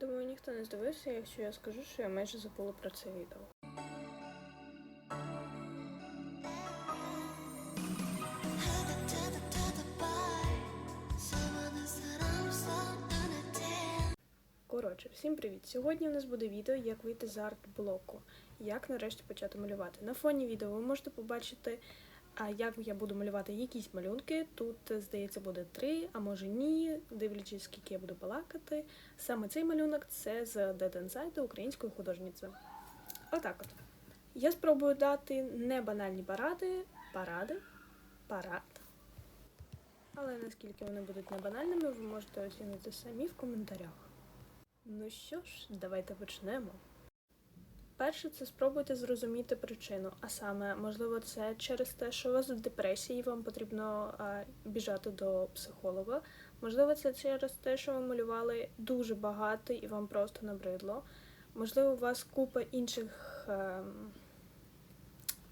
Думаю, ніхто не здивився, якщо я скажу, що я майже забула про це відео. Коротше, всім привіт! Сьогодні у нас буде відео, як вийти з арт-блоку, як нарешті почати малювати. На фоні відео ви можете побачити, а, як я буду малювати якісь малюнки. Тут, здається, буде три, а може ні, дивлячись, скільки я буду балакати. Саме цей малюнок це з Dead Inside української художниці. Отак от. Я спробую дати не банальні паради, паради, парад. Але наскільки вони будуть не банальними, ви можете оцінити самі в коментарях. Ну що ж, давайте почнемо. Перше, це спробуйте зрозуміти причину, а саме, можливо, це через те, що у вас в депресії, вам потрібно біжати до психолога. Можливо, це через те, що ви малювали дуже багато і вам просто набридло. Можливо, у вас купа інших ем,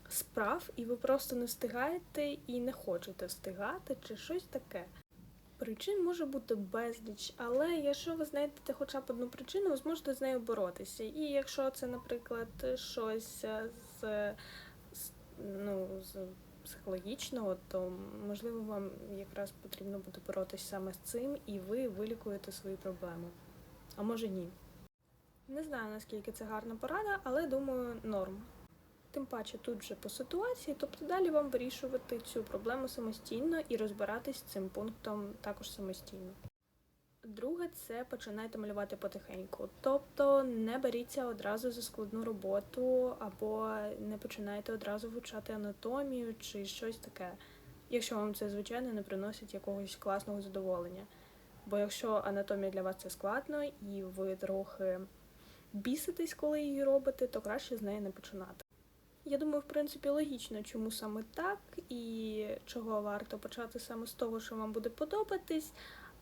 справ, і ви просто не встигаєте і не хочете встигати, чи щось таке. Причин може бути безліч, але якщо ви знайдете хоча б одну причину, ви зможете з нею боротися. І якщо це, наприклад, щось е, з, з, ну, з психологічного, то можливо вам якраз потрібно буде боротися саме з цим, і ви вилікуєте свої проблеми. А може ні. Не знаю наскільки це гарна порада, але думаю, норм. Тим паче тут вже по ситуації, тобто далі вам вирішувати цю проблему самостійно і розбиратись з цим пунктом також самостійно. Друге, це починайте малювати потихеньку. Тобто не беріться одразу за складну роботу, або не починайте одразу вивчати анатомію чи щось таке, якщо вам це, звичайно, не приносить якогось класного задоволення. Бо якщо анатомія для вас це складно і ви трохи біситесь, коли її робите, то краще з неї не починати. Я думаю, в принципі, логічно, чому саме так і чого варто почати саме з того, що вам буде подобатись,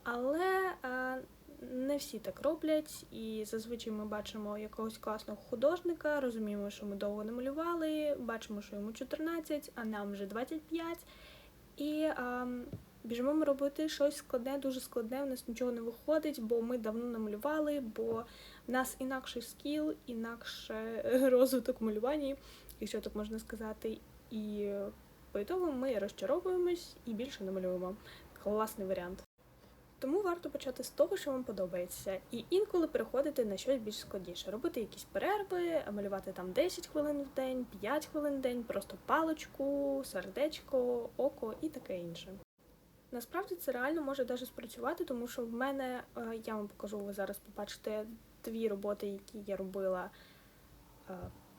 але а, не всі так роблять, і зазвичай ми бачимо якогось класного художника, розуміємо, що ми довго не малювали, бачимо, що йому 14, а нам вже 25, і а, біжимо ми робити щось складне, дуже складне, у нас нічого не виходить, бо ми давно намалювали, бо в нас інакший скіл, інакше розвиток малювання якщо так можна сказати, і по ітогу ми розчаровуємось і більше не малюємо. Класний варіант. Тому варто почати з того, що вам подобається, і інколи переходити на щось більш складніше, робити якісь перерви, малювати там 10 хвилин в день, 5 хвилин в день, просто паличку, сердечко, око і таке інше. Насправді це реально може даже спрацювати, тому що в мене е, я вам покажу, ви зараз побачите дві роботи, які я робила е,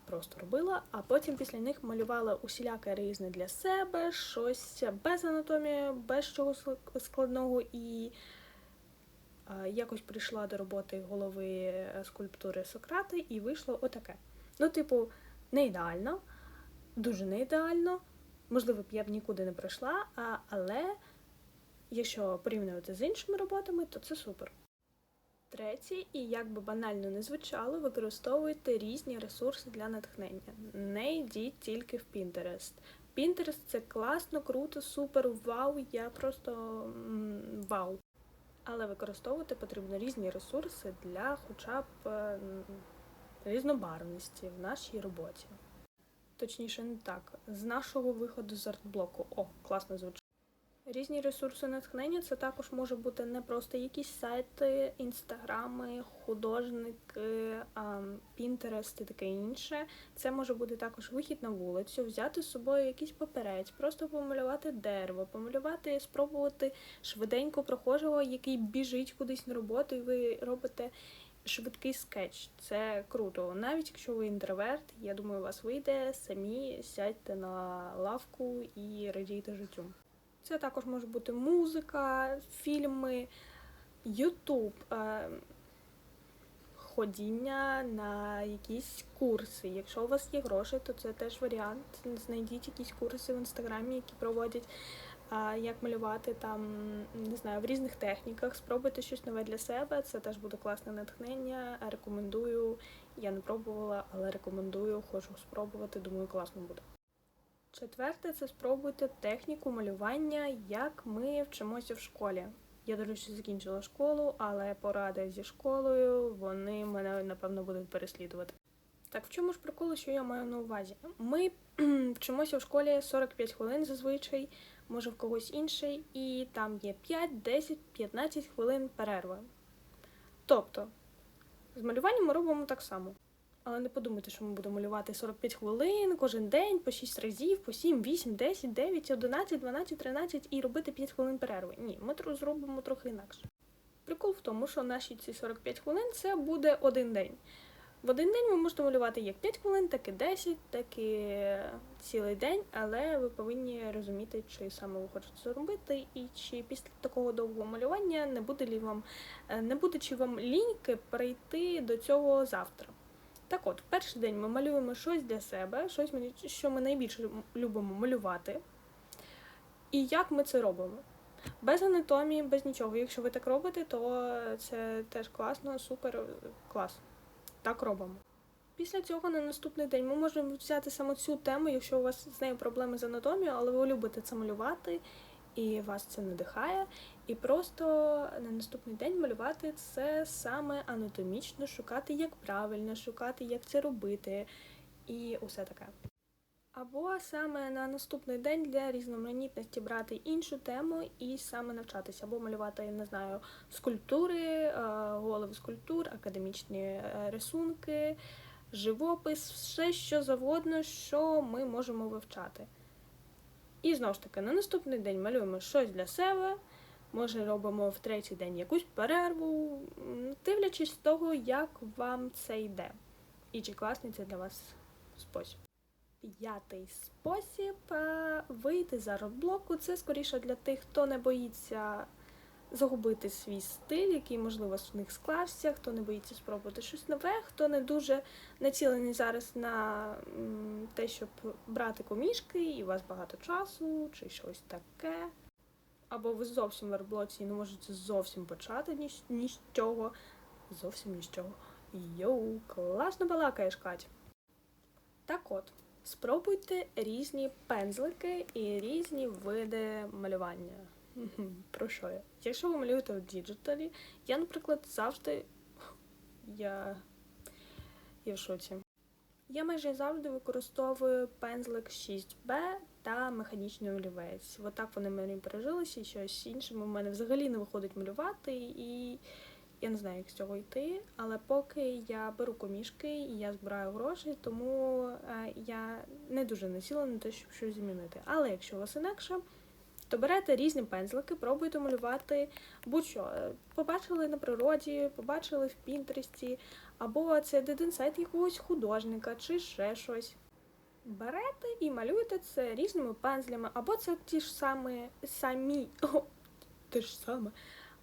просто робила, а потім після них малювала усіляке різне для себе, щось без анатомії, без чогось складного і якось прийшла до роботи голови е, скульптури Сократи і вийшло отаке. Ну, типу, не ідеально, дуже не ідеально. Можливо, б я б нікуди не пройшла, але якщо порівнювати з іншими роботами, то це супер. Третє, і як би банально не звучало, використовуйте різні ресурси для натхнення. Не йдіть тільки в Pinterest. Pinterest це класно, круто, супер, вау, я просто вау. Але використовувати потрібно різні ресурси для хоча б різнобарвності в нашій роботі. Точніше, не так. З нашого виходу з артблоку. О, класно звучить. Різні ресурси натхнення це також може бути не просто якісь сайти, інстаграми, художники, пінтерест і таке інше. Це може бути також вихід на вулицю, взяти з собою якийсь паперець, просто помалювати дерево, помалювати, спробувати швиденько прохожого, який біжить кудись на роботу, і ви робите швидкий скетч. Це круто. Навіть якщо ви інтроверт, я думаю, у вас вийде самі сядьте на лавку і радійте життю. Це також може бути музика, фільми, Ютуб, е, ходіння на якісь курси. Якщо у вас є гроші, то це теж варіант. Знайдіть якісь курси в інстаграмі, які проводять, як малювати там, не знаю, в різних техніках. Спробуйте щось нове для себе. Це теж буде класне натхнення. Рекомендую. Я не пробувала, але рекомендую, хочу спробувати. Думаю, класно буде. Четверте, це спробуйте техніку малювання, як ми вчимося в школі. Я, до речі, закінчила школу, але поради зі школою вони мене напевно будуть переслідувати. Так, в чому ж прикол, що я маю на увазі? Ми вчимося в школі 45 хвилин зазвичай, може в когось інший, і там є 5, 10, 15 хвилин перерви. Тобто, з малюванням ми робимо так само. Не подумайте, що ми будемо малювати 45 хвилин кожен день по 6 разів, по 7, 8, 10, 9, 11, 12, 13 і робити 5 хвилин перерви. Ні, ми зробимо трохи інакше. Прикол в тому, що наші ці 45 хвилин це буде один день. В один день ви можете малювати як 5 хвилин, так і 10, так і цілий день, але ви повинні розуміти, чи саме ви хочете це робити, і чи після такого довгого малювання не буде лі вам е, не буде чи вам ліньки перейти до цього завтра. Так от, в перший день ми малюємо щось для себе, щось, що ми найбільше любимо малювати. І як ми це робимо? Без анатомії, без нічого. Якщо ви так робите, то це теж класно, супер клас. Так робимо. Після цього на наступний день ми можемо взяти саме цю тему, якщо у вас з нею проблеми з анатомією, але ви любите це малювати і вас це надихає. І просто на наступний день малювати це саме анатомічно, шукати, як правильно, шукати, як це робити, і усе таке. Або саме на наступний день для різноманітності брати іншу тему і саме навчатися, або малювати, я не знаю, скульптури, е, голови скульптур, академічні е, рисунки, живопис, все що завгодно, що ми можемо вивчати. І знову ж таки, на наступний день малюємо щось для себе. Може, робимо в третій день якусь перерву, дивлячись з того, як вам це йде. І чи класний це для вас спосіб. П'ятий спосіб е, вийти за родблоку. Це скоріше для тих, хто не боїться загубити свій стиль, який, можливо, в них склався, хто не боїться спробувати щось нове, хто не дуже націлений зараз на те, щоб брати комішки, і у вас багато часу, чи щось таке. Або ви зовсім в верблоці і не можете зовсім почати ні, з- ні з чого. Зовсім ні з чого. Йоу, класно балакаєш, Кать. Так от, спробуйте різні пензлики і різні види малювання. Про що я? Якщо ви малюєте в діджиталі, я, наприклад, завжди. Я. Я в шоці. Я майже завжди використовую пензлик 6B та механічний олівець. Отак вони мені пережилися, і щось іншим у мене взагалі не виходить малювати, і я не знаю, як з цього йти. Але поки я беру комішки і я збираю гроші, тому е, я не дуже насіла на те, щоб щось змінити. Але якщо у вас інакше, то берете різні пензлики, пробуйте малювати будь-що. Е, Побачили на природі, побачили в Пінтересті, або це дединсайт якогось художника, чи ще щось. Берете і малюєте це різними пензлями, або це ті ж самі самі. О, те ж саме.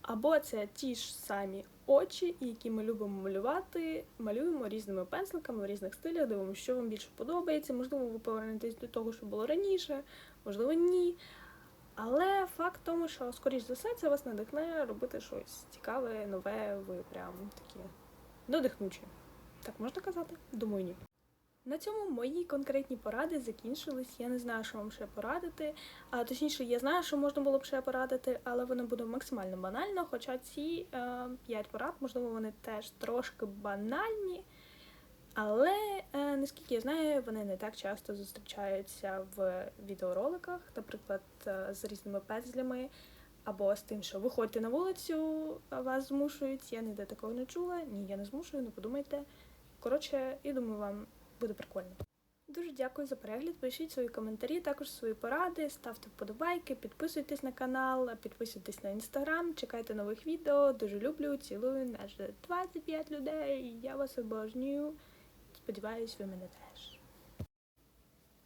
Або це ті ж самі очі, які ми любимо малювати. Малюємо різними пензликами в різних стилях, дивимося, що вам більше подобається. Можливо, ви повернетесь до того, що було раніше, можливо, ні. Але факт в тому, що, скоріш за все, це вас надихне робити щось цікаве, нове, ви прям такі додихнучі. Так можна казати? Думаю, ні. На цьому мої конкретні поради закінчились. Я не знаю, що вам ще порадити. А точніше, я знаю, що можна було б ще порадити, але воно буде максимально банально. Хоча ці е, 5 порад, можливо, вони теж трошки банальні. Але е, наскільки я знаю, вони не так часто зустрічаються в відеороликах, наприклад, е, з різними пензлями, або з тим, що виходьте на вулицю, вас змушують. Я ніде такого не чула. Ні, я не змушую, не подумайте. Коротше, я думаю, вам буде прикольно. Дуже дякую за перегляд. Пишіть свої коментарі, також свої поради, ставте вподобайки, підписуйтесь на канал, підписуйтесь на інстаграм, чекайте нових відео. Дуже люблю, цілую. Нас 25 людей. Я вас обожнюю. Сподіваюсь, ви мене теж.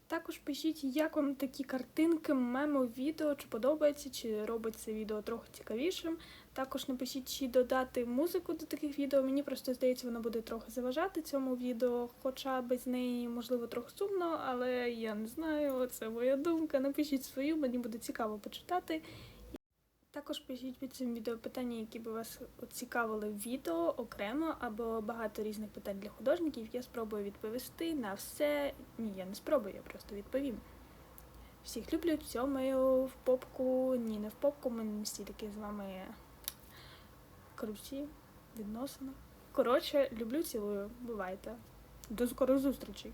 Також пишіть, як вам такі картинки, мемо, відео, чи подобається, чи робить це відео трохи цікавішим. Також напишіть, чи додати музику до таких відео. Мені просто здається, вона буде трохи заважати цьому відео, хоча без неї, можливо, трохи сумно, але я не знаю, це моя думка. Напишіть свою, мені буде цікаво почитати. Також пишіть під цим відео питання, які би вас цікавили в відео окремо, або багато різних питань для художників. Я спробую відповісти на все. Ні, я не спробую, я просто відповім. Всіх люблю, цьомаю в попку. Ні, не в попку, ми не стільки з вами корупції, відносинах. Коротше, люблю, цілую. Бувайте. До скорих зустрічей!